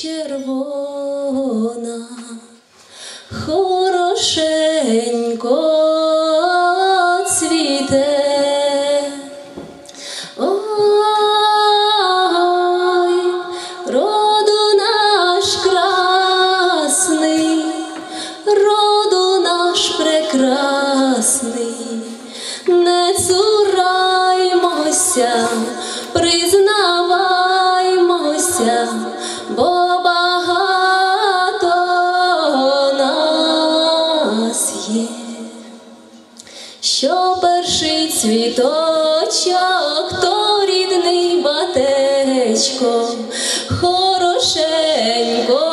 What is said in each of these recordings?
червона, хорошенько цвіте. Ой, роду наш красний, роду наш прекрасний, не цураймося, признаваймося, бо є що перший цвіточок, то рідний батечко, хорошенько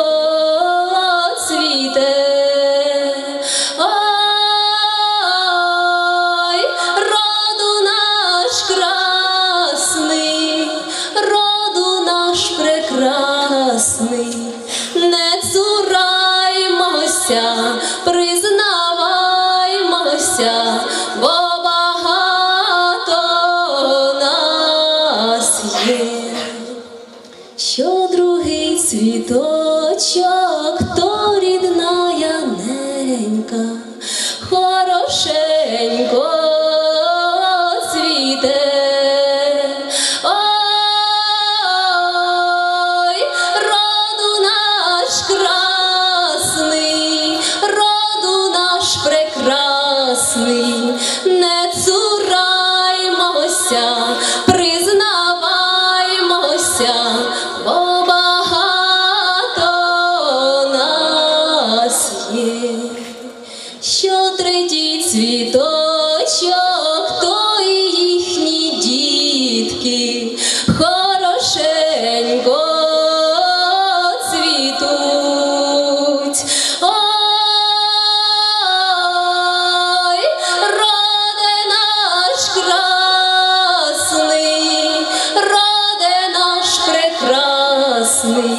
що другий цвіточок, то рідна яненька, хорошенько цвіте. Ой, наш красний, роду наш прекрасний, не цураймося, хорошенько цвітуть. Ой, роде наш красний, роде наш прекрасний,